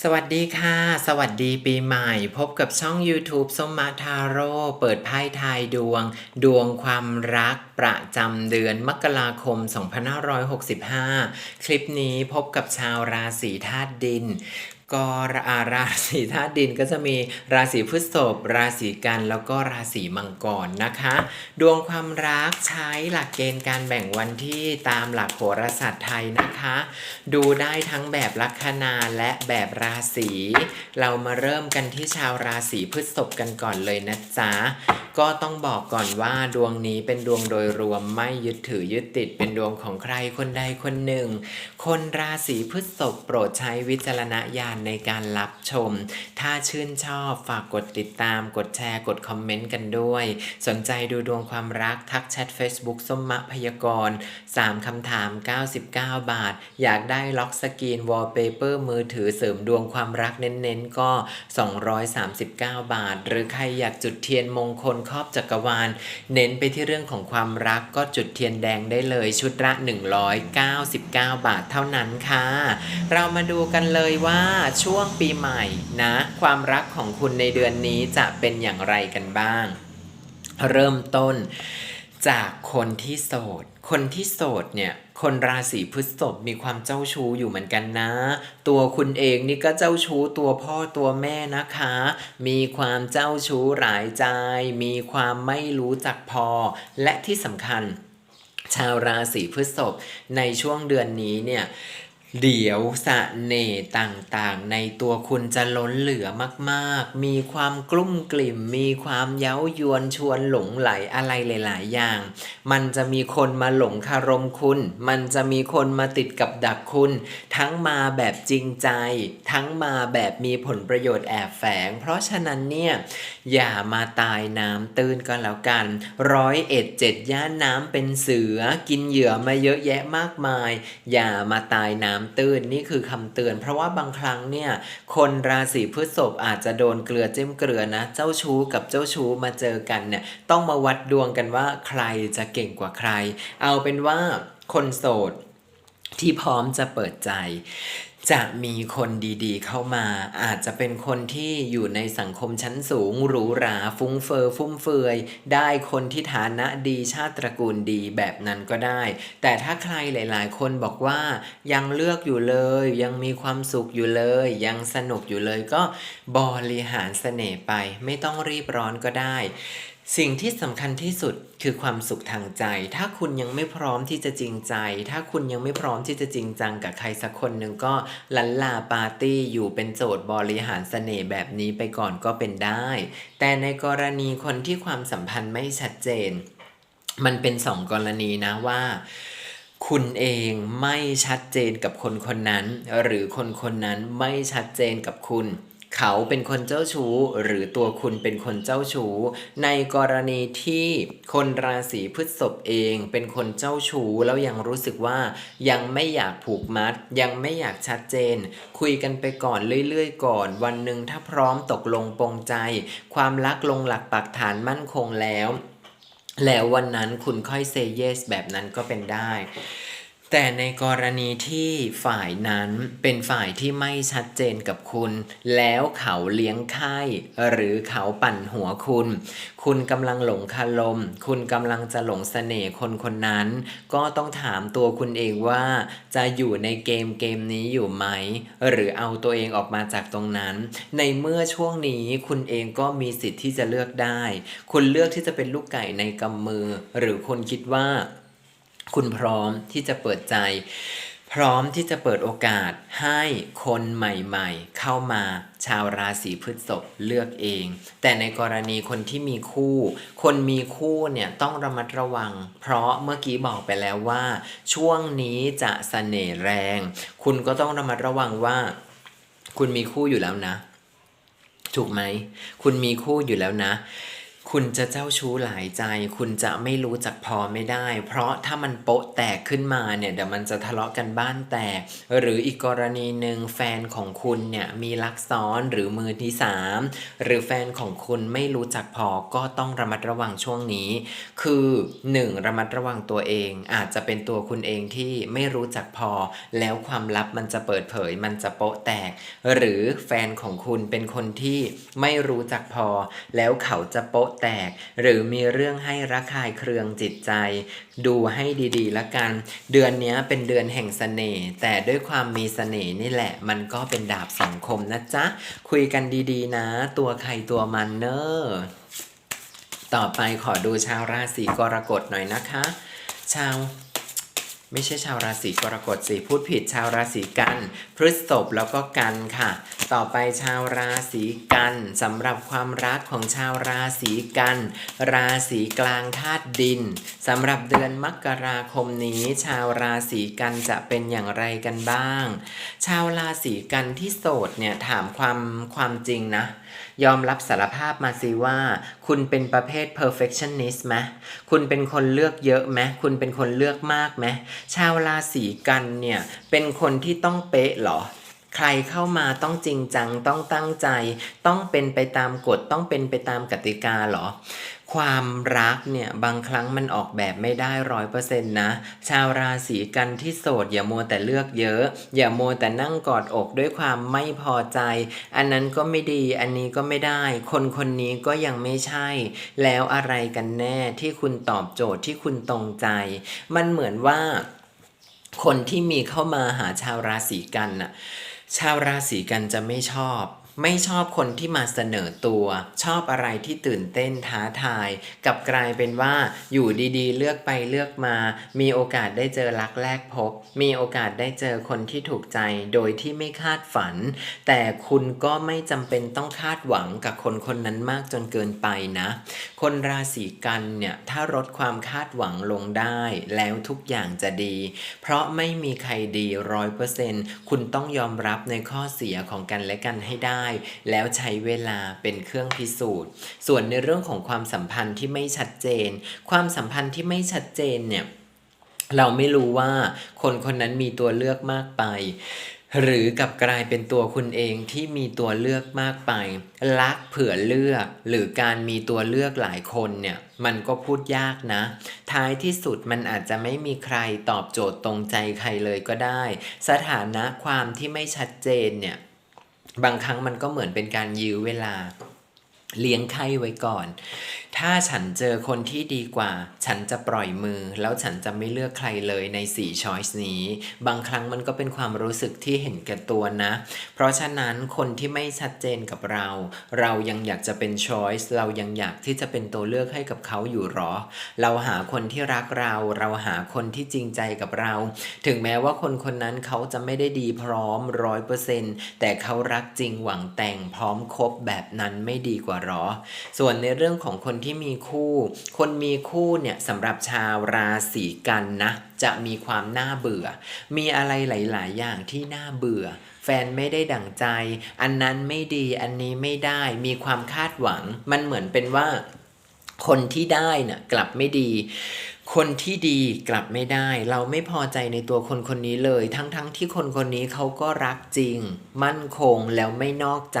สวัสดีค่ะ สวัสดีปีใหม่ พบกับช่อง YouTube ส้มมาทาโร่เปิดไพ่ทายดวง ดวงความรักประจำเดือนมกราคม 2565 คลิปนี้พบกับชาวราศีธาตุดิน ก็ราราศีธาตุดินก็จะมีราศีพฤษภราศีกันแล้วก็ราศีมังกรนะคะ ดวงความรักใช้หลักเกณฑ์การแบ่งวันที่ตามหลักโหราศาสตร์ไทยนะคะ ดูได้ทั้งแบบลัคนาและแบบราศีเรามาเริ่มกันที่ชาวราศีพฤษภกันก่อนเลยนะจ๊ะก็ต้องบอกก่อนว่าดวงนี้เป็นดวงโดยรวมไม่ยึดถือยึดติดเป็นดวงของใครคนใดคนหนึ่ง คนราศีพฤษภโปรดใช้วิจารณญาณในการรับชม ถ้าชื่นชอบฝากกดติดตาม กดแชร์ กดคอมเมนต์กันด้วย สนใจดูดวงความรักทักแชท Facebook ส้มมะพยากรณ์3คำถาม 99 บาท อยากได้ล็อกสกรีนวอลเปเปอร์มือถือเสริมดวงความรักเน้นๆ ก็ 239 บาท หรือใครอยากจุดเทียนมงคลครอบจักรวาล เน้นไปที่เรื่องของความรักก็จุดเทียนแดงได้เลยชุดละ 199 บาทเท่านั้นค่ะ เรามาดูกันเลยว่าช่วงปีใหม่นะ ความรักของคุณในเดือนนี้จะเป็นอย่างไรกันบ้าง เริ่มต้นจากคนที่โสด คนที่โสดเนี่ยคนราศีพฤษภมีความเจ้าชู้อยู่เหมือนกันนะ ตัวคุณเองนี่ก็เจ้าชู้ตัวพ่อตัวแม่นะคะ มีความเจ้าชู้หลายใจ มีความไม่รู้จักพอ และที่สำคัญ ชาวราศีพฤษภในช่วงเดือนนี้เนี่ย เดี๋ยวสะเน่ห์ต่างๆ ในตัวคุณจะล้นเหลือมากๆ มีความกลุ้มกลิ่ม มีความเย้ายวนชวนหลงไหลอะไรหลาย ๆ อย่าง มันจะมีคนมาหลงคารมคุณ มันจะมีคนมาติดกับดักคุณ ทั้งมาแบบจริงใจ ทั้งมาแบบมีผลประโยชน์แอบแฝง เพราะฉะนั้นเนี่ยอย่ามาตายน้ำตื้นก็แล้วกันร้อยเอ็ดเจ็ดย่านน้ำเป็นเสือ กินเหยื่อมาเยอะแยะมากมาย อย่ามาตายน้ำตื้นนี่คือคำเตือน เพราะว่าบางครั้งเนี่ยคนราศีพฤษภอาจจะโดนเกลือจิ้มเกลือนะ เจ้าชู้กับเจ้าชู้มาเจอกันเนี่ยต้องมาวัดดวงกันว่าใครจะเก่งกว่าใคร เอาเป็นว่าคนโสดที่พร้อมจะเปิดใจ จะมีคนดีๆ เข้ามา อาจจะเป็นคนที่อยู่ในสังคมชั้นสูงหรูหราฟุ้งเฟอฟุ่มเฟือย ได้คนที่ฐานะดีชาติตระกูลดีแบบนั้นก็ได้ แต่ถ้าใครหลาย ๆ คนบอกว่ายังเลือกอยู่เลย ยังมีความสุขอยู่เลย ยังสนุกอยู่เลยก็บริหารเสน่ห์ไป ไม่ต้องรีบร้อนก็ได้ สิ่งที่สำคัญที่สุดคือความสุขทางใจ ถ้าคุณยังไม่พร้อมที่จะจริงใจ ถ้าคุณยังไม่พร้อมที่จะจริงจังกับใครสักคนหนึ่งก็ลันลาปาร์ตี้อยู่เป็นโจทย์บริหารเสน่ห์แบบนี้ไปก่อนก็เป็นได้ แต่ในกรณีคนที่ความสัมพันธ์ไม่ชัดเจน มันเป็นสองกรณีนะว่าคุณเองไม่ชัดเจนกับคนคนนั้น หรือคนคนนั้นไม่ชัดเจนกับคุณ เขาเป็นคนเจ้าชู้ หรือตัวคุณเป็นคนเจ้าชู้ ในกรณีที่คนราศีพฤษภเองเป็นคนเจ้าชู้แล้วยังรู้สึกว่ายังไม่อยากผูกมัด ยังไม่อยากชัดเจน คุยกันไปก่อนเรื่อยๆก่อน วันหนึ่งถ้าพร้อมตกลงปรงใจ ความรักลงหลักปักฐานมั่นคงแล้ว แล้ววันนั้นคุณค่อยเซเยสแบบนั้นก็เป็นได้ แต่ในกรณีที่ฝ่ายนั้นเป็นฝ่ายที่ไม่ชัดเจนกับคุณ แล้วเขาเลี้ยงไข่หรือเขาปั่นหัวคุณ คุณกำลังหลงคารมคุณกำลังจะหลงเสน่ห์คนคนนั้น ก็ต้องถามตัวคุณเองว่า จะอยู่ในเกมเกมนี้อยู่ไหม หรือเอาตัวเองออกมาจากตรงนั้น ในเมื่อช่วงนี้คุณเองก็มีสิทธิ์ที่จะเลือกได้ คุณเลือกที่จะเป็นลูกไก่ในกำมือ หรือคุณคิดว่า คุณพร้อมที่จะเปิดใจ พร้อมที่จะเปิดโอกาสให้คนใหม่ๆ เข้ามาชาวราศีพฤษภเลือกเอง แต่ในกรณีคนที่มีคู่ คนมีคู่เนี่ยต้องระมัดระวัง เพราะเมื่อกี้บอกไปแล้วว่า ช่วงนี้จะเสน่ห์แรง คุณก็ต้องระมัดระวังว่า คุณมีคู่อยู่แล้วนะ ถูกไหม คุณมีคู่อยู่แล้วนะ คุณจะเจ้าชู้หลายใจ คุณจะไม่รู้จักพอไม่ได้ เพราะถ้ามันโป๊ะแตกขึ้นมาเนี่ยเดี๋ยวมันจะทะเลาะกันบ้านแตก หรืออีกกรณีหนึ่งแฟนของคุณเนี่ยมีลักซ้อนหรือมือที่สามหรือแฟนของคุณไม่รู้จักพอก็ต้องระมัดระวังช่วงนี้ คือ 1. ระมัดระวังตัวเอง อาจจะเป็นตัวคุณเองที่ไม่รู้จักพอ แล้วความลับมันจะเปิดเผย มันจะโป๊ะแตก หรือแฟนของคุณเป็นคนที่ไม่รู้จักพอ แล้วเขาจะโป๊ะแตก หรือมีเรื่องให้ระคายเคืองจิตใจ ดูให้ดีๆละกัน เดือนนี้เป็นเดือนแห่งเสน่ห์แต่ด้วยความมีเสน่ห์นี่แหละ มันก็เป็นดาบสังคมนะจ๊ะ คุยกันดีๆนะ ตัวใครตัวมันเนอะต่อไปขอดูชาวราศีกรกฎหน่อยนะคะ ชาว ไม่ใช่ชาวราศีกรกฎสิพูดผิดชาวราศีกัน พฤษภแล้วก็กันค่ะ ต่อไปชาวราศีกันสำหรับความรักของชาวราศีกัน ราศีกลางธาตุดินสำหรับเดือนมกราคมนี้ ชาวราศีกันจะเป็นอย่างไรกันบ้าง ชาวราศีกันที่โสดเนี่ยถามความความจริงนะยอมรับสารภาพมาสิว่า คุณเป็นประเภท perfectionist ไหมคุณเป็นคนเลือกเยอะไหมคุณเป็นคนเลือกมากไหมชาวราศีกันเนี่ยเป็นคนที่ต้องเป๊ะเหรอใครเข้ามาต้องจริงจังต้องตั้งใจ ต้องเป็นไปตามกฎต้องเป็นไปตามกติกาเหรอ ความรักเนี่ยบางครั้งมันออกแบบไม่ได้ร้อยเปอร์เซ็นต์นะ ชาวราศีกันที่โสดอย่ามัวแต่เลือกเยอะ อย่ามัวแต่นั่งกอดอกด้วยความไม่พอใจ อันนั้นก็ไม่ดีอันนี้ก็ไม่ได้ คนคนนี้ก็ยังไม่ใช่ แล้วอะไรกันแน่ที่คุณตอบโจทย์ที่คุณตรงใจ มันเหมือนว่า คนที่มีเข้ามาหาชาวราศีกันน่ะชาวราศีกันจะไม่ชอบ ไม่ชอบคนที่มาเสนอตัว ชอบอะไรที่ตื่นเต้นท้าทาย กับกลายเป็นว่าอยู่ดีๆ เลือกไปเลือกมา มีโอกาสได้เจอรักแรกพบ มีโอกาสได้เจอคนที่ถูกใจโดยที่ไม่คาดฝัน แต่คุณก็ไม่จำเป็นต้องคาดหวังกับคนคนนั้นมากจนเกินไปนะ คนราศีกันเนี่ยถ้าลดความคาดหวังลงได้ แล้วทุกอย่างจะดี เพราะไม่มีใครดีร้อยเปอร์เซ็นคุณต้องยอมรับในข้อเสียของกันและกันให้ได้ได้แล้วใช้เวลาเป็นเครื่องพิสูจน์ ส่วนในเรื่องของความสัมพันธ์ที่ไม่ชัดเจน ความสัมพันธ์ที่ไม่ชัดเจนเนี่ยเราไม่รู้ว่าคนคนนั้นมีตัวเลือกมากไปหรือกับกลายเป็นตัวคุณเองที่มีตัวเลือกมากไปรักเผื่อเลือก หรือการมีตัวเลือกหลายคนเนี่ยมันก็พูดยากนะ ท้ายที่สุดมันอาจจะไม่มีใครตอบโจทย์ตรงใจใครเลยก็ได้ สถานะความที่ไม่ชัดเจนเนี่ย บางครั้งมันก็เหมือนเป็นการยื้อเวลาเลี้ยงไข้ไว้ก่อน ถ้าฉันเจอคนที่ดีกว่า ฉันจะปล่อยมือ แล้วฉันจะไม่เลือกใครเลยใน4 choice นี้ บางครั้งมันก็เป็นความรู้สึกที่เห็นแก่ตัวนะ เพราะฉะนั้นคนที่ไม่ชัดเจนกับเรา เรายังอยากจะเป็น choice เรายังอยากที่จะเป็นตัวเลือกให้กับเขาอยู่หรอ เราหาคนที่รักเรา เราหาคนที่จริงใจกับเรา ถึงแม้ว่าคนคนนั้นเขาจะไม่ได้ดีพร้อมร้อยเปอร์เซ็นแต่เขารักจริงหวังแต่งพร้อมคบแบบนั้นไม่ดีกว่าหรอ ส่วนในเรื่องของคนที่มีคู่ คนมีคู่เนี่ยสำหรับชาวราศีกันนะ จะมีความน่าเบื่อ มีอะไรหลาย ๆ อย่างที่น่าเบื่อ แฟนไม่ได้ดั่งใจ อันนั้นไม่ดีอันนี้ไม่ได้มีความคาดหวัง มันเหมือนเป็นว่า คนที่ได้น่ะกลับไม่ดี คนที่ดีกลับไม่ได้ เราไม่พอใจในตัวคนคนนี้เลย ทั้งๆทที่คนคนนี้เขาก็รักจริง มั่นคงแล้วไม่นอกใจ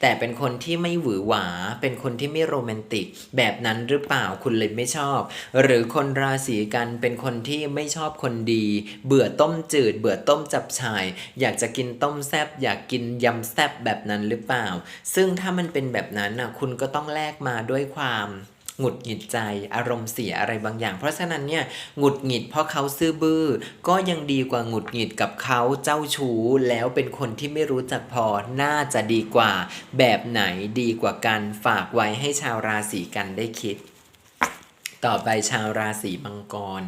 แต่เป็นคนที่ไม่หวือหวา เป็นคนที่ไม่โรแมนติก แบบนั้นหรือเปล่าคุณเลยไม่ชอบ หรือคนราศีกันเป็นคนที่ไม่ชอบคนดี เบื่อต้มจืด เบื่อต้มจับฉ่าย อยากจะกินต้มแซบอยากกินยำแซบแบบนั้นหรือเปล่า ซึ่งถ้ามันเป็นแบบนั้นน่ะคุณก็ต้องแลกมาด้วยความ หงุดหงิดใจอารมณ์เสียอะไรบางอย่าง เพราะฉะนั้นเนี่ยหงุดหงิดเพราะเขาซื่อบื้อ ก็ยังดีกว่าหงุดหงิดกับเขาเจ้าชู้แล้วเป็นคนที่ไม่รู้จักพอน่าจะดีกว่า แบบไหนดีกว่ากันฝากไว้ให้ชาวราศีกันได้คิด ต่อไปชาวราศีมังกร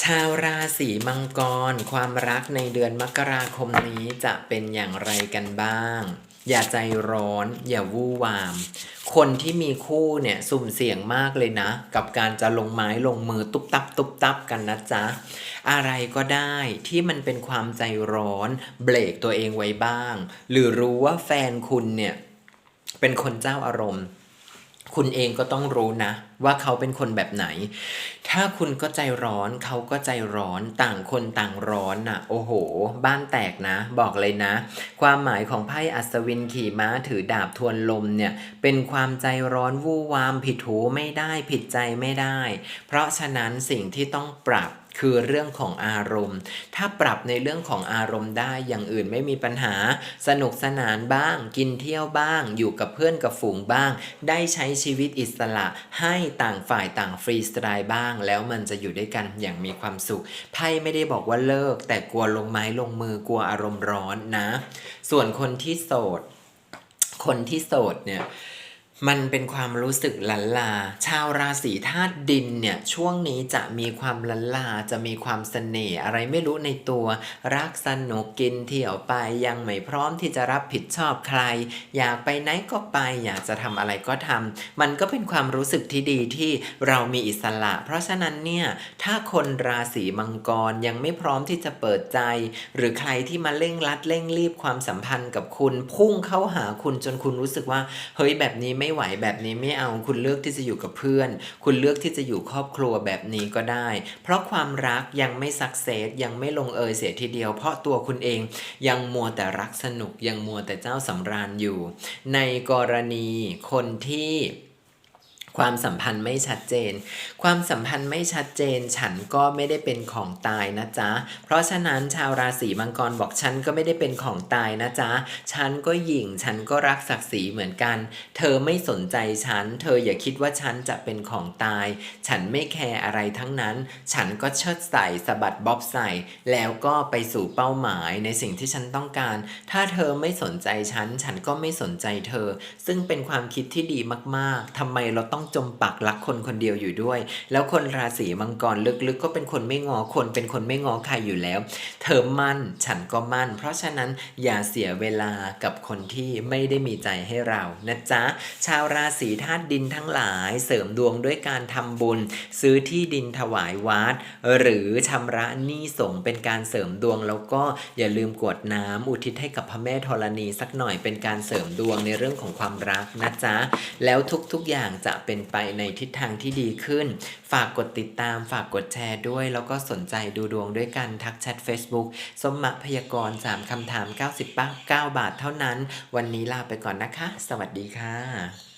ชาวราศีมังกร ความรักในเดือนมกราคมนี้จะเป็นอย่างไรกันบ้าง อย่าใจร้อน อย่าวู่วาม คนที่มีคู่เนี่ยสุ่มเสี่ยงมากเลยนะ กับการจะลงไม้ลงมือตุ๊บตับตุ๊บตับกันนะจ๊ะ อะไรก็ได้ที่มันเป็นความใจร้อนเบรกตัวเองไว้บ้าง หรือรู้ว่าแฟนคุณเนี่ยเป็นคนเจ้าอารมณ์ คุณเองก็ต้องรู้นะ ว่าเขาเป็นคนแบบไหน ถ้าคุณก็ใจร้อนเขาก็ใจร้อนต่างคนต่างร้อนน่ะ โอ้โห บ้านแตกนะ บอกเลยนะ ความหมายของไพ่อัศวินขี่ม้าถือดาบทวนลมเนี่ย เป็นความใจร้อนวู่วามผิดหูไม่ได้ผิดใจไม่ได้ เพราะฉะนั้นสิ่งที่ต้องปรับ คือเรื่องของอารมณ์ ถ้าปรับในเรื่องของอารมณ์ได้อย่างอื่นไม่มีปัญหา สนุกสนานบ้าง กินเที่ยวบ้าง อยู่กับเพื่อนกับฝูงบ้าง ได้ใช้ชีวิตอิสระให้ต่างฝ่ายต่างฟรีสไตล์บ้าง แล้วมันจะอยู่ด้วยกันอย่างมีความสุขไพ่ไม่ได้บอกว่าเลิก แต่กลัวลงไม้ลงมือกลัวอารมณ์ร้อนนะ ส่วนคนที่โสด คนที่โสดเนี่ย มันเป็นความรู้สึกลันลา ชาวราศีธาตุดินเนี่ยช่วงนี้จะมีความลันลาจะมีความเสน่ห์อะไรไม่รู้ในตัว รักสนุกกินเที่ยวไปยังไม่พร้อมที่จะรับผิดชอบใคร อยากไปไหนก็ไป อยากจะทำอะไรก็ทำมันก็เป็นความรู้สึกที่ดีที่เรามีอิสระ เพราะฉะนั้นเนี่ยถ้าคนราศีมังกรยังไม่พร้อมที่จะเปิดใจ หรือใครที่มาเร่งรัดเร่งรีบความสัมพันธ์กับคุณพุ่งเข้าหาคุณจนคุณรู้สึกว่าเฮ้ยแบบนี้ไม่ไม่ไหวแบบนี้ไม่เอาคุณเลือกที่จะอยู่กับเพื่อน คุณเลือกที่จะอยู่ครอบครัวแบบนี้ก็ได้ เพราะความรักยังไม่สักเซสยังไม่ลงเอยเสียทีเดียว เพราะตัวคุณเองยังมัวแต่รักสนุกยังมัวแต่เจ้าสำราญอยู่ ในกรณีคนที่ ความสัมพันธ์ไม่ชัดเจน ความสัมพันธ์ไม่ชัดเจน ฉันก็ไม่ได้เป็นของตายนะจ๊ะ เพราะฉะนั้นชาวราศีมังกรบอกฉันก็ไม่ได้เป็นของตายนะจ๊ะ ฉันก็หยิ่ง ฉันก็รักศักดิ์ศรีเหมือนกัน เธอไม่สนใจฉัน เธออย่าคิดว่าฉันจะเป็นของตาย ฉันไม่แคร์อะไรทั้งนั้น ฉันก็เชิดใส่สะบัดบ๊อบใส่ แล้วก็ไปสู่เป้าหมายในสิ่งที่ฉันต้องการ ถ้าเธอไม่สนใจฉัน ฉันก็ไม่สนใจเธอ ซึ่งเป็นความคิดที่ดีมาก ๆทำไมเราต้องจมปักรักคนคนเดียวอยู่ด้วย แล้วคนราศีมังกรลึกๆ ก็เป็นคนไม่งอคนเป็นคนไม่งอใครอยู่แล้ว เธอมั่นฉันก็มั่น เพราะฉะนั้นอย่าเสียเวลากับคนที่ไม่ได้มีใจให้เรานะจ๊ะชาวราศีธาตุดินทั้งหลายเสริมดวงด้วยการทำบุญ ซื้อที่ดินถวายวัด หรือชำระหนี้สงเป็นการเสริมดวงแล้วก็อย่าลืมกวดน้ำอุทิศให้กับพระแม่ธรณีสักหน่อยเป็นการเสริมดวงในเรื่องของความรักนะจ๊ะแล้วทุกๆอย่างจะเป็นไปในทิศทางที่ดีขึ้น ฝากกดติดตาม ฝากกดแชร์ด้วย แล้วก็สนใจดูดวงด้วยกันทักแชท Facebook สมมะพยากรณ์3คำถาม99บาทเท่านั้น วันนี้ลาไปก่อนนะคะ สวัสดีค่ะ